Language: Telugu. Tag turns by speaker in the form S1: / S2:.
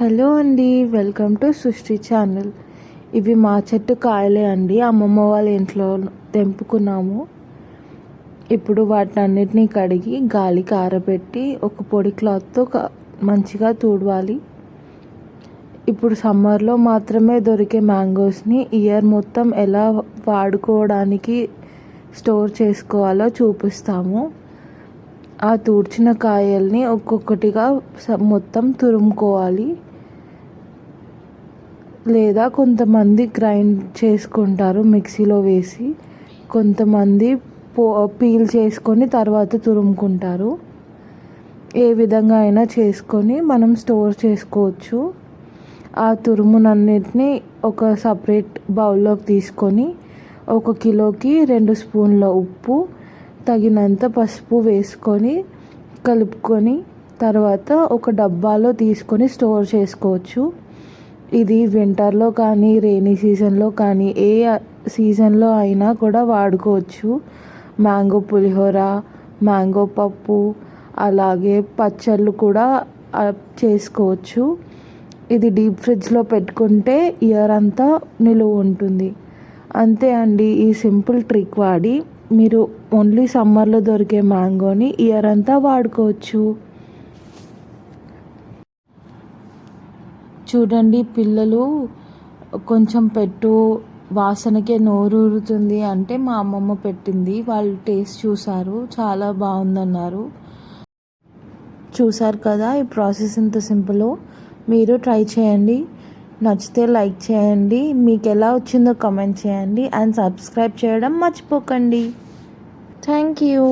S1: హలో అండి వెల్కమ్ టు సృష్టి ఛానల్. ఇవి మా చెట్టు కాయలే అండి. అమ్మమ్మ వాళ్ళ ఇంట్లో తెంపుకున్నాము. ఇప్పుడు వాటినన్నిటినీ కడిగి గాలికి ఆరబెట్టి ఒక పొడి క్లాత్తో క- మంచిగా తుడవాలి. ఇప్పుడు సమ్మర్లో మాత్రమే దొరికే మ్యాంగోస్ని ఇయర్ మొత్తం ఎలా వాడుకోవడానికి స్టోర్ చేసుకోవాలో చూపిస్తాము. ఆ తూడ్చిన కాయల్ని ఒక్కొక్కటిగా మొత్తం తురుముకోవాలి. లేదా కొంతమంది గ్రైండ్ చేసుకుంటారు మిక్సీలో వేసి. కొంతమంది పో పీల్ చేసుకొని తర్వాత తురుముకుంటారు. ఏ విధంగా అయినా చేసుకొని మనం స్టోర్ చేసుకోవచ్చు. ఆ తురుమునన్నిటిని ఒక సపరేట్ బౌల్లోకి తీసుకొని ఒక కిలోకి రెండు స్పూన్ల ఉప్పు తగినంత పసుపు వేసుకొని కలుపుకొని తర్వాత ఒక డబ్బాలో తీసుకొని స్టోర్ చేసుకోవచ్చు. ఇది వింటర్లో కానీ రెయినీ సీజన్లో కానీ ఏ సీజన్లో అయినా కూడా వాడుకోవచ్చు. మ్యాంగో పులిహోర మ్యాంగో పప్పు అలాగే పచ్చళ్ళు కూడా చేసుకోవచ్చు. ఇది డీప్ ఫ్రిడ్జ్లో పెట్టుకుంటే ఇయర్ అంతా నిలువ ఉంటుంది. అంతే అండి ఈ సింపుల్ ట్రిక్ వాడి. మీరు ఓన్లీ సమ్మర్లో దొరికే మ్యాంగోని ఇయర్ అంతా వాడుకోవచ్చు. చూడండి పిల్లలు కొంచెం పెట్టు వాసనకే నోరూరుతుంది అంటే మా అమ్మమ్మ పెట్టింది. వాళ్ళు టేస్ట్ చూసారు చాలా బాగుందన్నారు. చూసారు కదా ఈ ప్రాసెస్ ఇంత సింపుల్? మీరు ట్రై చేయండి. నచ్చితే లైక్ చేయండి. మీకు ఎలా వచ్చిందో కమెంట్ చేయండి. అండ్ సబ్స్క్రైబ్ చేయడం మర్చిపోకండి. Thank you